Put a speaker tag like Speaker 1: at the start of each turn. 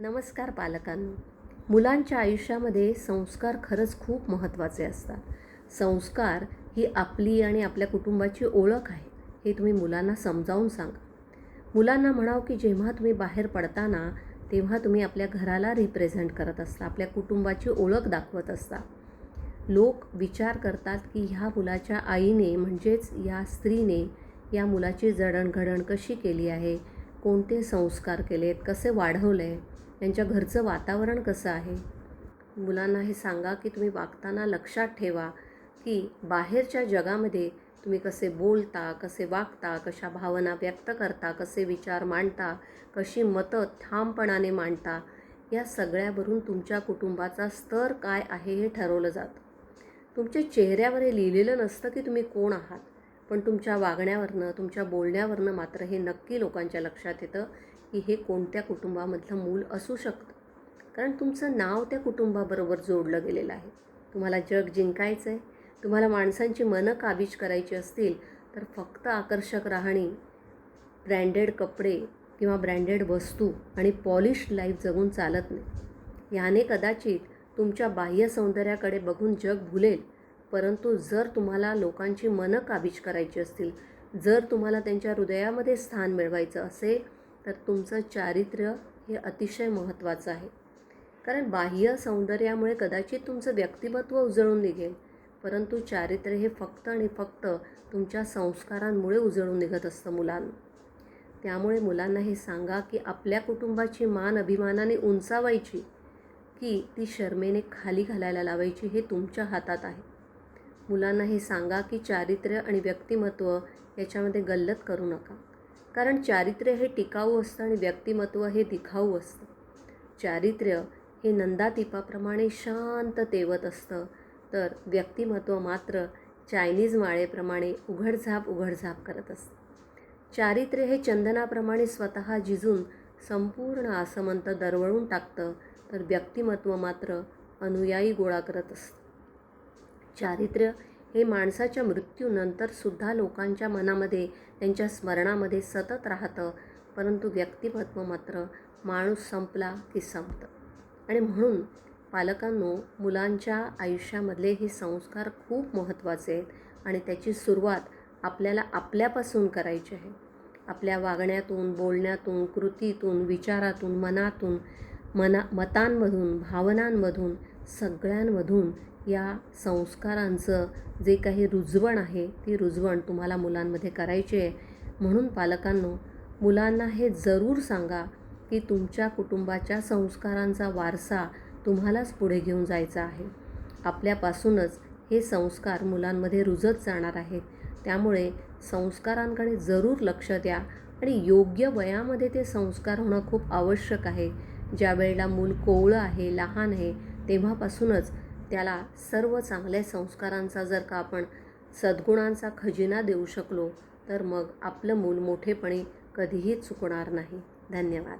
Speaker 1: नमस्कार पालकांनो. मुलांच्या आयुष्यामध्ये संस्कार खरंच खूप महत्त्वाचे असतात. संस्कार ही आपली आणि आपल्या कुटुंबाची ओळख आहे हे तुम्ही मुलांना समजावून सांगा. मुलांना म्हणाव की जेव्हा तुम्ही बाहेर पडताना तेव्हा तुम्ही आपल्या घराला रिप्रेझेंट करत असता आपल्या कुटुंबाची ओळख दाखवत असता. लोक विचार करतात की ह्या मुलाच्या आईने म्हणजेच या स्त्रीने या मुलाची जडणघडण कशी केली आहे? कोणते संस्कार केलेत? कसे वाढवले? आहे त्यांच्या घरचं वातावरण कसं आहे? मुलांना हे सांगा की तुम्ही वागताना लक्षात ठेवा की बाहेरच्या जगामध्ये तुम्ही कसे बोलता कसे वागता कशा भावना व्यक्त करता कसे विचार मांडता कशी मतं ठामपणाने मांडता या सगळ्यावरून तुमच्या कुटुंबाचा स्तर काय आहे हे ठरवलं जातं. तुमच्या चेहऱ्यावर हे लिहिलेलं नसतं की तुम्ही कोण आहात पण तुमच्या वागण्यावरनं तुमच्या बोलण्यावरनं मात्र हे नक्की लोकांच्या लक्षात येतं की हे कोणत्या कुटुंबामधलं मूल असू शकतं? कारण तुमचं नाव त्या कुटुंबाबरोबर जोडलं गेलेलं आहे. तुम्हाला जग जिंकायचं आहे तुम्हाला माणसांची मनं काबीज करायची असतील तर फक्त आकर्षक राहणी ब्रँडेड कपडे किंवा ब्रँडेड वस्तू आणि पॉलिश लाईफ जगून चालत नाही. याने कदाचित तुमच्या बाह्य सौंदर्याकडे बघून जग भुलेल परंतु जर तुम्हाला लोकांची मनं काबीज करायची असतील जर तुम्हाला त्यांच्या हृदयामध्ये स्थान मिळवायचं असेल तर तुमचं चारित्र्य हे अतिशय महत्त्वाचं आहे. कारण बाह्य सौंदर्यामुळे कदाचित तुमचं व्यक्तिमत्व उजळून निघेल परंतु चारित्र्य हे फक्त आणि फक्त तुमच्या संस्कारांमुळे उजळून निघत असतं मुलांना. त्यामुळे मुलांना हे सांगा की आपल्या कुटुंबाची मान अभिमानाने उंचावायची की ती शर्मेने खाली घालायला लावायची हे तुमच्या हातात आहे. मुलांना हे सांगा की चारित्र्य आणि व्यक्तिमत्व याच्यामध्ये गल्लत करू नका. कारण चारित्र्य हे टिकाऊ असतं आणि व्यक्तिमत्व हे दिखाऊ असतं. चारित्र्य हे नंदातिपाप्रमाणे शांत तेवत असतं. तर व्यक्तिमत्व मात्र चायनीज माळेप्रमाणे उघडझाप उघडझाप करत असतं. चारित्र्य हे चंदनाप्रमाणे स्वतः झिजून संपूर्ण आसमंत दरवळून टाकतं तर व्यक्तिमत्व मात्र अनुयायी गोळा करत असतं. चारित्र्य हे माणसाच्या मृत्यूनंतरसुद्धा लोकांच्या मनामध्ये त्यांच्या स्मरणामध्ये सतत राहतं. परंतु व्यक्तिमत्व मात्र माणूस संपला की संपतं. आणि म्हणून पालकांनो मुलांच्या आयुष्यामधले हे संस्कार खूप महत्त्वाचे आहेत आणि त्याची सुरुवात आपल्याला आपल्यापासून करायची आहे. आपल्या वागण्यातून बोलण्यातून कृतीतून विचारातून मनातून मना मतांमधून भावनांमधून सगळ्यांमधून या संस्कारांचं जे काही रुजवण आहे ती रुजवण तुम्हाला मुलांमध्ये करायची आहे. म्हणून पालकांनो मुलांना हे जरूर सांगा की तुमच्या कुटुंबाच्या संस्कारांचा वारसा तुम्हालाच पुढे घेऊन जायचा आहे. आपल्यापासूनच हे संस्कार मुलांमध्ये रुजत जाणार आहेत. त्यामुळे संस्कारांकडे जरूर लक्ष द्या आणि योग्य वयामध्ये ते संस्कार होणं खूप आवश्यक आहे. ज्या वेळेला मूल कोवळं आहे लहान आहे तेव्हापासूनच त्याला सर्व चांगल्या संस्कारांचा जर का आपण सद्गुणांचा खजिना देऊ शकलो तर मग आपलं मूल मोठेपणी कधीही चुकणार नाही. धन्यवाद.